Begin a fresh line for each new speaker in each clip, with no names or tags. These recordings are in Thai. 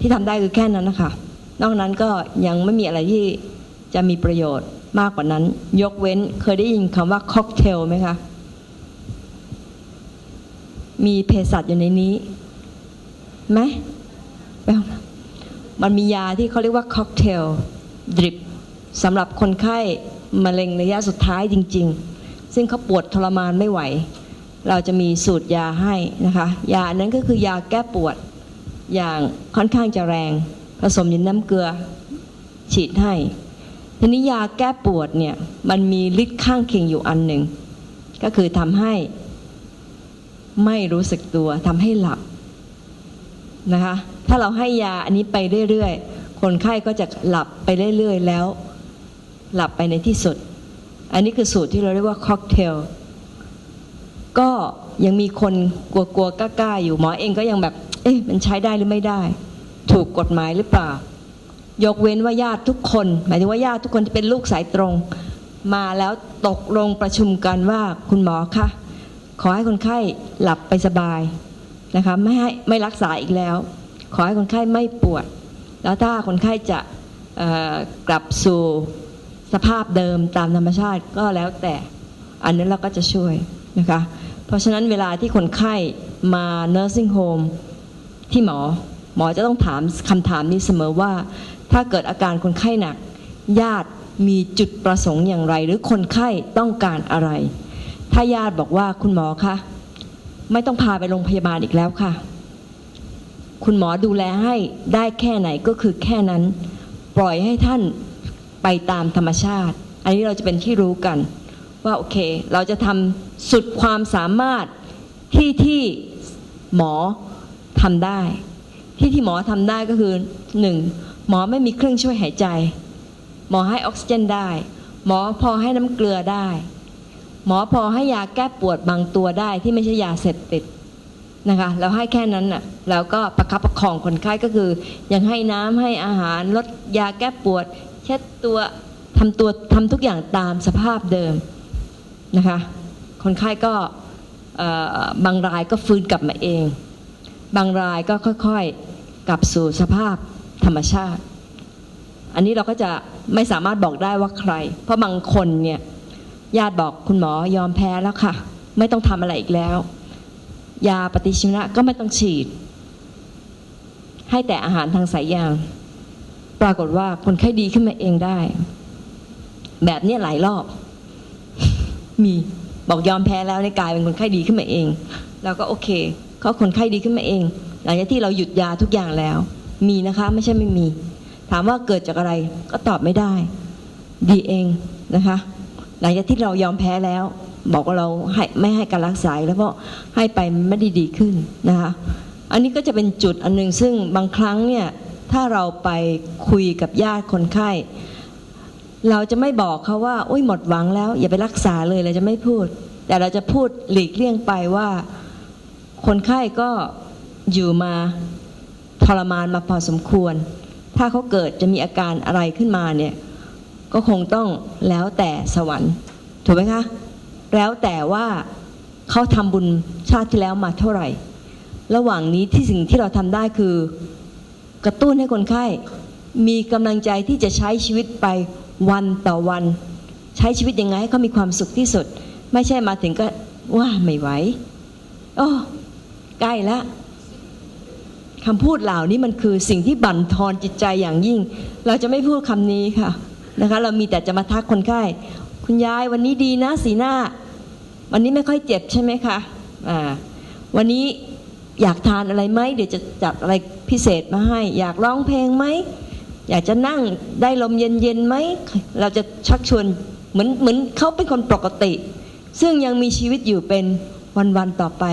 ที่ทำได้คือแค่นั้นนะคะ นอกนั้นก็ยังไม่มีอะไรที่จะมีประโยชน์มากกว่านั้น ยกเว้นเคยได้ยินคำว่าค็อกเทลไหมคะ มีเภสัชอยู่ในนี้ไหมมันมียาที่เขาเรียกว่าค็อกเทลดริปสำหรับคนไข้มะเร็งระยะสุดท้ายจริง ๆ ซึ่งเขาปวดทรมานไม่ไหว เราจะมีสูตรยาให้นะคะ ยาอันนั้นก็คือยาแก้ปวด อย่างค่อนข้างจะแรง ผสมยู่น้ำเกลือฉีดให้ทีนี้ยาแก้ปวดเนี่ยมันมีฤทธิ์ข้างเคียงอยู่อันหนึ่ง ก็คือทำให้ไม่รู้สึกตัวทำให้หลับนะคะถ้าเราให้ยาอันนี้ไปเรื่อยๆ คนไข้ก็จะหลับไปเรื่อยๆ แล้ว หลับไปในที่สุด อันนี้คือสูตรที่เราเรียกว่าค็อกเทลก็ยังมีคนกลัวๆกล้าๆอยู่หมอเองก็ยังแบบ อ๊ะมันใช้ได้หรือไม่ได้ ถูกกฎหมายหรือเปล่า ยกเว้นว่าญาติทุกคน หมายถึงว่าญาติทุกคนที่เป็นลูกสายตรง มาแล้วตกลงประชุมกันว่าคุณหมอคะขอให้คนไข้หลับไปสบายนะคะไม่ให้ไม่รักษาอีกแล้ว ขอให้คนไข้ไม่ปวด แล้วถ้าคนไข้จะกลับสู่สภาพเดิมตามธรรมชาติก็แล้วแต่อันนั้นเราก็จะช่วยนะคะ เพราะฉะนั้นเวลาที่คนไข้มา nursing home ที่หมอ หมอจะต้องถามคำถามนี้เสมอว่า ถ้าเกิดอาการคนไข้หนัก ญาติมีจุดประสงค์อย่างไร หรือคนไข้ต้องการอะไร ถ้าญาติบอกว่าคุณหมอคะไม่ต้องพาไปโรงพยาบาลอีกแล้วค่ะ คุณหมอดูแลให้ได้แค่ไหนก็คือแค่นั้น ปล่อยให้ท่านไปตามธรรมชาติ อันนี้เราจะเป็นที่รู้กัน ว่าโอเค เราจะทำสุดความสามารถที่ที่หมอ ทำได้ ที่ที่หมอทำได้ก็คือหนึ่งหมอไม่มีเครื่องช่วยหายใจ หมอให้ออกซิเจนได้ หมอพอให้น้ำเกลือได้ หมอพอให้ยาแก้ปวดบางตัวได้ที่ไม่ใช่ยาเสพติดนะคะเราให้แค่นั้นน่ะแล้วก็ประคับประคองคนไข้ก็คือ ยังให้น้ำให้อาหารลดยาแก้ปวด เช็ดตัวทำตัวทำทุกอย่างตามสภาพเดิมนะคะ คนไข้ก็บางรายก็ฟื้นกลับมาเอง บางรายก็ค่อยๆ กลับสู่สภาพธรรมชาติ อันนี้เราก็จะไม่สามารถบอกได้ว่าใคร เพราะบางคนเนี่ยญาติบอกคุณหมอยอมแพ้แล้วค่ะ ไม่ต้องทำอะไรอีกแล้ว ยาปฏิชีวนะก็ไม่ต้องฉีด ให้แต่อาหารทางสายยาง ปรากฏว่าคนไข้ดีขึ้นมาเองได้ แบบนี้หลายรอบ มีบอกยอมแพ้แล้วในกายเป็นคนไข้ดีขึ้นมาเองเราก็โอเค เขาคนไข้ดีขึ้นมาเอง หลังจากที่เราหยุดยาทุกอย่างแล้ว มีนะคะไม่ใช่ไม่มี ถามว่าเกิดจากอะไรก็ตอบไม่ได้ ดีเองนะคะ หลังจากที่เรายอมแพ้แล้ว บอกว่าเราให้ไม่ให้การรักษาแล้วเพราะให้ไปไม่ได้ดีขึ้นนะคะ อันนี้ก็จะเป็นจุดอันหนึ่งซึ่งบางครั้งเนี่ยถ้าเราไปคุยกับญาติคนไข้ เราจะไม่บอกเขาว่าโอ้ยหมดหวังแล้ว อย่าไปรักษาเลยเราจะไม่พูด แต่เราจะพูดหลีกเลี่ยงไปว่า คนไข้ก็อยู่มาทรมานมาพอสมควร ถ้าเขาเกิดจะมีอาการอะไรขึ้นมาเนี่ย ก็คงต้องแล้วแต่สวรรค์ ถูกไหมคะ แล้วแต่ว่าเขาทำบุญชาติที่แล้วมาเท่าไหร่ ระหว่างนี้ที่สิ่งที่เราทำได้คือกระตุ้นให้คนไข้ มีกำลังใจที่จะใช้ชีวิตไปวันต่อวัน ใช้ชีวิตยังไงให้เขามีความสุขที่สุด ไม่ใช่มาถึงก็ว่าไม่ไหวโอ้ ใกล้แล้วคำพูดเหล่านี้มันคือสิ่งที่บั่นทอนจิตใจอย่างยิ่ง เราจะไม่พูดคำนี้ค่ะนะคะ เรามีแต่จะมาทักคนไข้คุณยายวันนี้ดีนะสีหน้า วันนี้ไม่ค่อยเจ็บใช่ไหมคะอ่าวันนี้อยากทานอะไรไหมเดี๋ยวจะจัดอะไรพิเศษมาให้ อยากร้องเพลงไหมอยากจะนั่งได้ลมเย็นๆไหมเราจะชักชวนเหมือนเหมือนเขาเป็นคนปกติ ซึ่งยังมีชีวิตอยู่เป็นวันๆต่อไป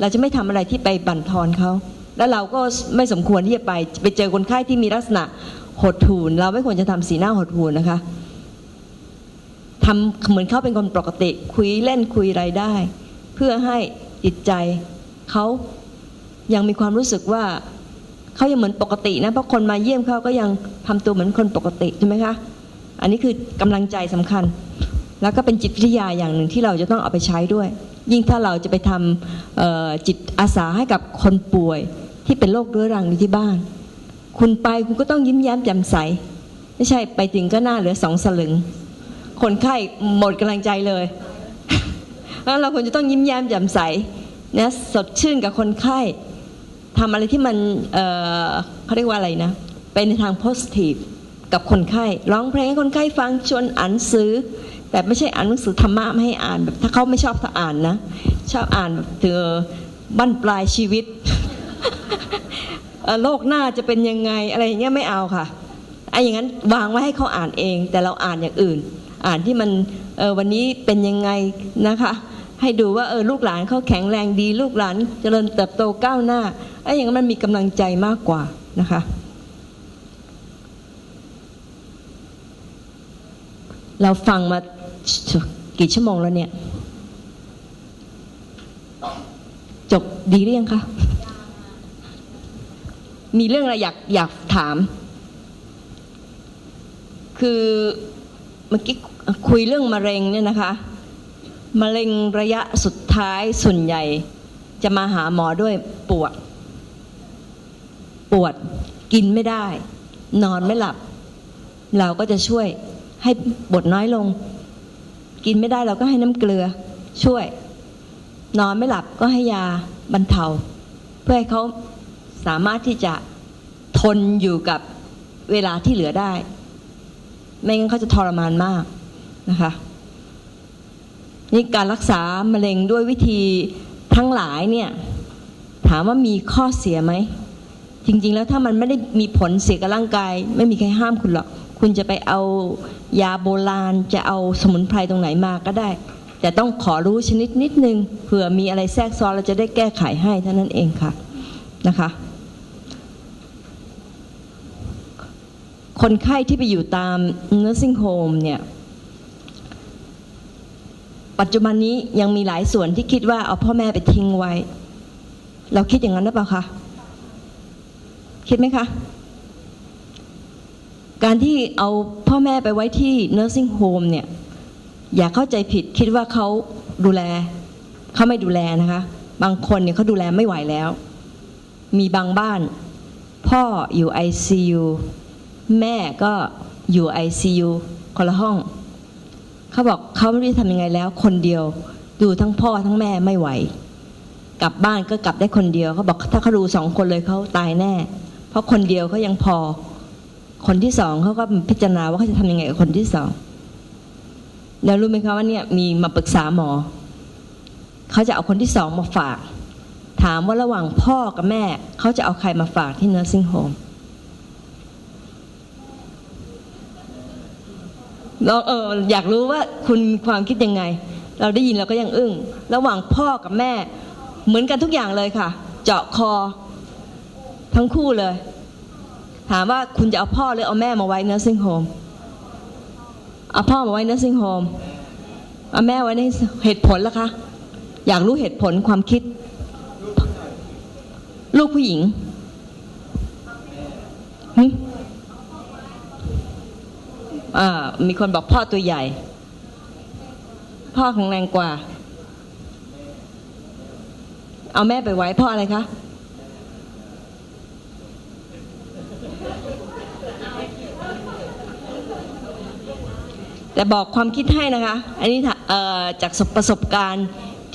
เราจะไม่ทำอะไรที่ไปบั่นทอนเขา แล้วเราก็ไม่สมควรที่จะไป ไปเจอคนไข้ที่มีลักษณะหดหูน เราไม่ควรจะทำสีหน้าหดหูนนะคะทำเหมือนเขาเป็นคนปกติ คุยเล่นคุยอะไรได้ เพื่อให้จิตใจเขายังมีความรู้สึกว่าเขายังเหมือนปกตินะเพราะคนมาเยี่ยมเขาก็ยังทำตัวเหมือนคนปกติใช่ไหมคะ อันนี้คือกำลังใจสำคัญ แล้วก็เป็นจิตวิทยาอย่างหนึ่งที่เราจะต้องเอาไปใช้ด้วย ยิ่งถ้าเราจะไปทำจิตอาสาให้กับคนป่วยที่เป็นโรคเรื้อรังอยู่ที่บ้าน คุณไปคุณก็ต้องยิ้มแย้มแจ่มใส ไม่ใช่ไปถึงก็หน้าเหลือสองสลึง คนไข้หมดกำลังใจเลยเพราะฉะนั้นเราควรจะต้องยิ้มแย้มแจ่มใสนะสดชื่นกับคนไข้ทำอะไรที่มันเเขาเรียกว่าอะไรนะเป็นในทาง positive กับคนไข้ร้องเพลงให้คนไข้ฟังชวนอ่านหนังสือ แต่ไม่ใช่อ่านหนังสือธรรมะไม่ให้อ่านแบบถ้าเขาไม่ชอบถ้าอ่านนะ ชอบอ่านแบบเธอบั้นปลายชีวิตโลกหน้าจะเป็นยังไงอะไรอย่างเงี้ยไม่เอาค่ะไอ้อย่างนั้นวางไว้ให้เขาอ่านเอง แต่เราอ่านอย่างอื่น อ่านที่มันเออวันนี้เป็นยังไงนะคะ ให้ดูว่าเออลูกหลานเขาแข็งแรงดี ลูกหลานเจริญเติบโตก้าวหน้าไอ้อย่างนั้นมันมีกำลังใจมากกว่านะคะเราฟังมา กี่ชั่วโมงแล้วเนี่ย จบดีหรือยังคะมีเรื่องอะไรอยากอยากถาม คือเมื่อกี้คุยเรื่องมะเร็งเนี่ยนะคะ มะเร็งระยะสุดท้ายส่วนใหญ่ จะมาหาหมอด้วยปวด ปวดกินไม่ได้ นอนไม่หลับ เราก็จะช่วยให้ปวดน้อยลง กินไม่ได้เราก็ให้น้ำเกลือช่วย นอนไม่หลับก็ให้ยาบรรเทา เพื่อให้เขาสามารถที่จะทนอยู่กับเวลาที่เหลือได้ ไม่งั้นเขาจะทรมานมากนะคะนี่การรักษามะเร็งด้วยวิธีทั้งหลายเนี่ยถามว่ามีข้อเสียไหม จริง ๆ แล้วถ้ามันไม่ได้มีผลเสียกับร่างกาย ไม่มีใครห้ามคุณหรอก คุณจะไปเอา ยาโบราณจะเอาสมุนไพรตรงไหนมาก็ได้ แต่ต้องขอรู้ชนิดนิดนึงเผื่อมีอะไรแทรกซ้อนเราจะได้แก้ไขให้เท่านั้นเองค่ะนะคะ คนไข้ที่ไปอยู่ตาม nursing home เนี่ยปัจจุบันนี้ยังมีหลายส่วนที่คิดว่าเอาพ่อแม่ไปทิ้งไว้ เราคิดอย่างนั้นหรือเปล่าคะคิดไหมคะ การที่เอาพ่อแม่ไปไว้ที่ nursing home เนี่ย อย่าเข้าใจผิดคิดว่าเขาดูแลเขาไม่ดูแลนะคะ บางคนเนี่ยเขาดูแลไม่ไหวแล้ว มีบางบ้าน พ่ออยู่ ICU แม่ก็อยู่ ICU คนละห้อง เขาบอกเขาไม่รู้จะทำยังไงแล้ว คนเดียวดูทั้งพ่อทั้งแม่ไม่ไหว กลับบ้านก็กลับได้คนเดียวเขาบอกถ้าเขาดูสองคนเลยเขาตายแน่ เพราะคนเดียวเขายังพอ คนที่สองเขาก็พิจารณาว่าเขาจะทำยังไงกับคนที่สอง แล้วรู้ไหมคะว่าเนี่ยมีมาปรึกษาหมอ เขาจะเอาคนที่สองมาฝาก ถามว่าระหว่างพ่อกับแม่ เขาจะเอาใครมาฝากที่ nursing home เราเอออยากรู้ว่าคุณมีความคิดยังไง เราได้ยินเราก็ยังอึ้ง ระหว่างพ่อกับแม่ เหมือนกันทุกอย่างเลยค่ะ เจาะคอ ทั้งคู่เลย ถามว่าคุณจะเอาพ่อหรือเอาแม่มาไว้ nursing home เอาพ่อมาไว้ nursing home เอาแม่ไว้ในเหตุผลละคะ อยากรู้เหตุผลความคิด ลูกผู้หญิงอ่ามีคนบอกพ่อตัวใหญ่ พ่อแข็งแรงกว่า เอาแม่ไปไว้พ่ออะไรคะ แต่บอกความคิดให้นะคะ อันนี้จากประสบการณ์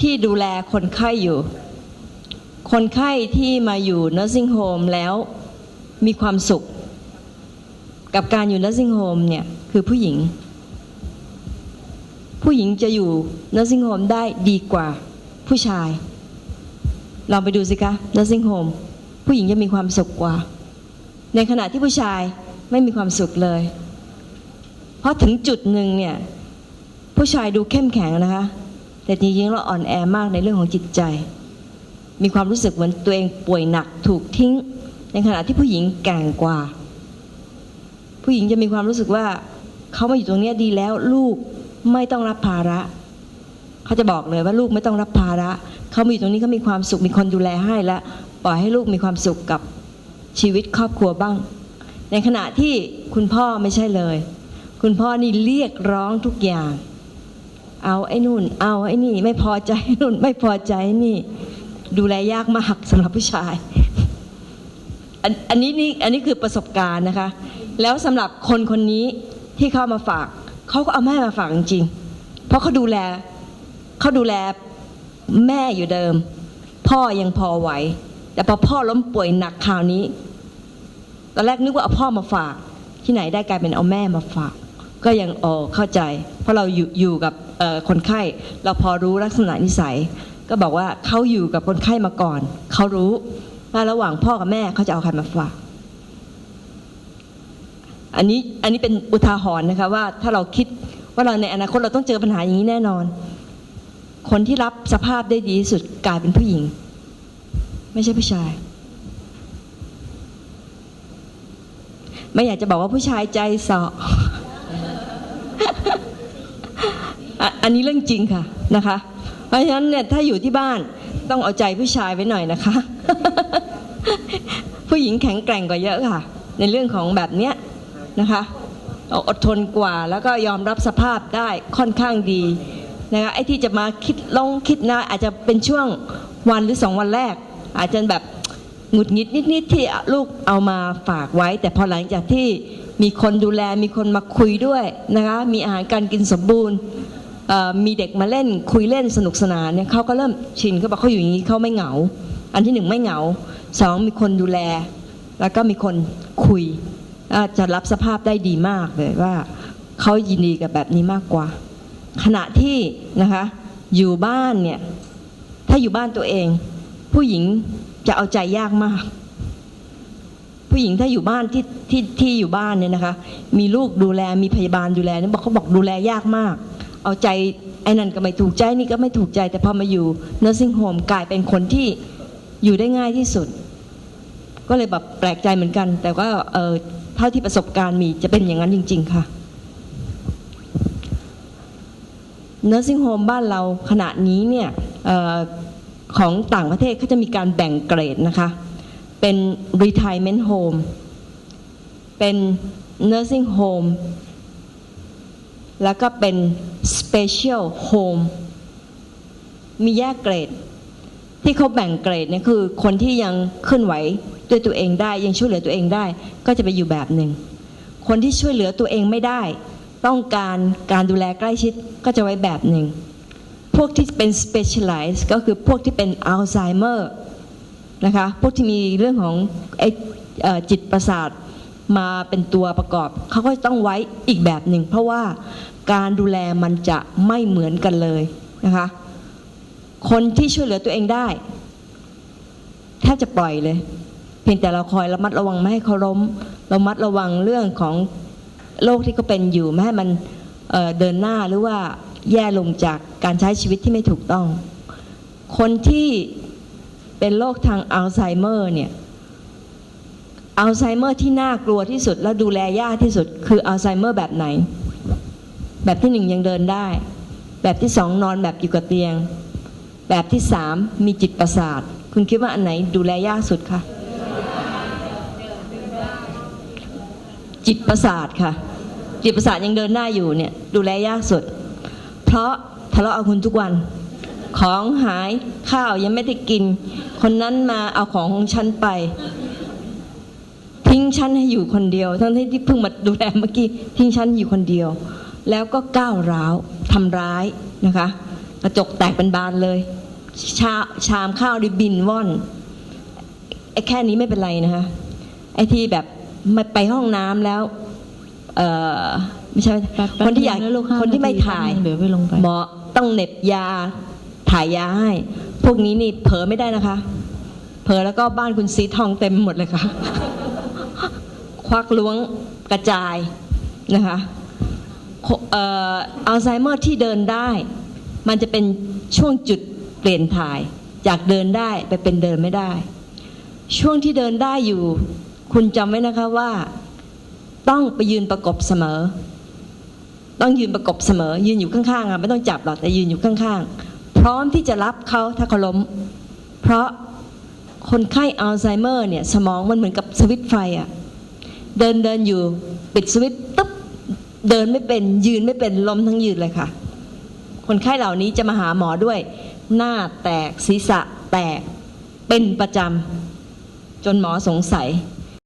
ที่ดูแลคนไข้อยู่ คนไข้ที่มาอยู่ nursing home แล้วมีความสุข กับการอยู่ nursing home เนี่ยคือผู้หญิง ผู้หญิงจะอยู่ nursing home ได้ดีกว่าผู้ชาย ลองไปดูสิคะ nursing home ผู้หญิงจะมีความสุขกว่า ในขณะที่ผู้ชายไม่มีความสุขเลย ราะถึงจุดหนึ่งเนี่ย ผู้ชายดูเข้มแข็งนะคะ แต่จริงๆเราอ่อนแอมากในเรื่องของจิตใจ มีความรู้สึกเหมือนตัวเองป่วยหนักถูกทิ้ง ในขณะที่ผู้หญิงแก่งกว่า ผู้หญิงจะมีความรู้สึกว่าเขามาอยู่ตรงนี้ดีแล้วลูกไม่ต้องรับภาระเขาจะบอกเลยว่าลูกไม่ต้องรับภาระเขามาอยู่ตรงนี้เขามีความสุขมีคนดูแลให้แล้วปล่อยให้ลูกมีความสุขกับชีวิตครอบครัวบ้าง ในขณะที่คุณพ่อไม่ใช่เลย คุณพ่อนี่เรียกร้องทุกอย่าง เอาไอ้นู่น เอาไอ้นี่ ไม่พอใจนู่น ไม่พอใจนี่ ดูแลยากมากสำหรับผู้ชายอันอันนี้นี่อันนี้คือประสบการณ์นะคะ แล้วสำหรับคนคนนี้ที่เข้ามาฝากเขาก็เอาแม่มาฝากจริงเพราะเขาดูแลเขาดูแลแม่อยู่เดิม พ่อยังพอไหว แต่พอพ่อล้มป่วยหนักคราวนี้ตอนแรกนึกว่าเอาพ่อมาฝาก ที่ไหนได้กลายเป็นเอาแม่มาฝาก ก็ยังอ๋อเข้าใจ เพราะเราอยู่อยู่กับคนไข้ เราพอรู้ลักษณะนิสัย ก็บอกว่าเขาอยู่กับคนไข้มาก่อน เขารู้ว่าระหว่างพ่อกับแม่เขาจะเอาใครมาฝากอันนี้อันนี้เป็นอุทาหรณ์นะคะว่าถ้าเราคิดว่าเราในอนาคตเราต้องเจอปัญหาอย่างนี้แน่นอน คนที่รับสภาพได้ดีที่สุดกลายเป็นผู้หญิง ไม่ใช่ผู้ชาย ไม่อยากจะบอกว่าผู้ชายใจเสาะ อันนี้เรื่องจริงค่ะนะคะ เพราะฉะนั้นเนี่ยถ้าอยู่ที่บ้านต้องเอาใจผู้ชายไว้หน่อยนะคะ ผู้หญิงแข็งแกร่งกว่าเยอะค่ะ ในเรื่องของแบบเนี้ยนะคะอดทนกว่าแล้วก็ยอมรับสภาพได้ค่อนข้างดีนะคะไอ้ที่จะมาคิดลงคิดนะอาจจะเป็นช่วงวันหรือสองวันแรก อาจจะแบบหงุดหงิดนิดๆที่ลูกเอามาฝากไว้ แต่พอหลังจากที่มีคนดูแลมีคนมาคุยด้วยนะคะมีอาหารการกินสมบูรณ์ มีเด็กมาเล่นคุยเล่นสนุกสนานเนี่ยเขาก็เริ่มชินเขาบอกเขาอยู่อย่างนี้เขาไม่เหงา อันที่หนึ่งไม่เหงาสองมีคนดูแล แล้วก็มีคนคุยจะรับสภาพได้ดีมากเลยว่าเขายินดีกับแบบนี้มากกว่า ขณะที่นะคะอยู่บ้านเนี่ยถ้าอยู่บ้านตัวเอง ผู้หญิงจะเอาใจยากมาก ผู้หญิงถ้าอยู่บ้านที่ที่ที่อยู่บ้านเนี่ยนะคะ มีลูกดูแลมีพยาบาลดูแลเนี่ยบอกเขาบอกดูแลยากมาก เอาใจไอ้นั่นก็ไม่ถูกใจนี่ก็ไม่ถูกใจ แต่พอมาอยู่ nursing home กลายเป็นคนที่อยู่ได้ง่ายที่สุด ก็เลยแบบแปลกใจเหมือนกัน แต่ว่าเออเท่าที่ประสบการณ์มีจะเป็นอย่างนั้นจริง ๆ ค่ะ nursing home บ้านเราขณะนี้เนี่ยออของต่างประเทศเขาจะมีการแบ่งเกรดนะคะ เป็น retirement home เป็น nursing home แล้วก็เป็น special home มีแยกเกรด ที่เขาแบ่งเกรดเนี่ยคือ คนที่ยังเคลื่อนไหวด้วยตัวเองได้ยังช่วยเหลือตัวเองได้ ก็จะไปอยู่แบบหนึ่ง คนที่ช่วยเหลือตัวเองไม่ได้ ต้องการการดูแลใกล้ชิดก็จะไว้แบบหนึ่ง พวกที่เป็น specialize ก็คือพวกที่เป็นอัลไซเมอร์นะคะพวกที่มีเรื่องของอจิตประสาท มาเป็นตัวประกอบ เขาก็ต้องไว้อีกแบบหนึ่ง เพราะว่าการดูแลมันจะไม่เหมือนกันเลยนะคะ คนที่ช่วยเหลือตัวเองได้แทบจะปล่อยเลย เพียงแต่เราคอยระมัดระวังไม่ให้เขาล้มเรามัดระวังเรื่องของโรคที่เขาเป็นอยู่ไม่ให้มันเเดินหน้าหรือว่าแย่ลงจากการใช้ชีวิตที่ไม่ถูกต้อง คนที่เป็นโรคทางอัลไซเมอร์เนี่ย อัลไซเมอร์ที่น่ากลัวที่สุดและดูแลยากที่สุด คืออัลไซเมอร์แบบไหน แบบที่หนึ่งยังเดินได้ แบบที่สองนอนแบบอยู่กับเตียง แบบที่สามมีจิตประสาท คุณคิดว่าอันไหนดูแลยากสุดคะจิตประสาทค่ะ จิตประสาทยังเดินหน้อยู่เนี่ย ดูแลยากสุด เพราะทะเลาะเอาคุณทุกวัน ของหายข้าวยังไม่ได้กิน คนนั้นมาเอาของของฉันไป ฉันให้อยู่คนเดียว ทั้งที่ที่เพิ่งมาดูแลเมื่อกี้ทิ้งฉันอยู่คนเดียว แล้วก็ก้าวร้าวทำร้ายนะคะ กระจกแตกเป็นบานเลยชาชามข้าวดิบินว่อนไอ้แค่นี้ไม่เป็นไรนะคะไอ้ที่แบบไม่ไปห้องน้ำแล้ว เออไม่ใช่
แป๊บๆ
คนที่อยาก
นะลูกห้า
คนที่ไม่
นาที
ถ่าย
แป๊บนึงเดี๋ยวไปลงไป
หมอต้องเหน็บยาถ่ายยาให้พวกนี้นี่เผลอไม่ได้นะคะ เผลอแล้วก็บ้านคุณสีทองเต็มหมดเลยค่ะ ควักล้วงกระจายนะคะอัลไซเมอร์ที่เดินได้ มันจะเป็นช่วงจุดเปลี่ยนถ่าย จากเดินได้ไปเป็นเดินไม่ได้ ช่วงที่เดินได้อยู่ คุณจำไว้นะคะว่า ต้องไปยืนประกบเสมอ ต้องยืนประกบเสมอ ยืนอยู่ข้างๆอะไม่ต้องจับหรอกแต่ยืนอยู่ข้างๆ พร้อมที่จะรับเขาถ้าเขาล้ม เพราะคนไข้อัลไซเมอร์เนี่ย สมองมันเหมือนกับสวิตไฟอะ เดินเดินอยู่ปิดสวิตช์ตุ๊บเดินไม่เป็นยืนไม่เป็นล้มทั้งยืนเลยค่ะ คนไข้เหล่านี้จะมาหาหมอด้วย หน้าแตกศีรษะแตกเป็นประจำจนหมอสงสัย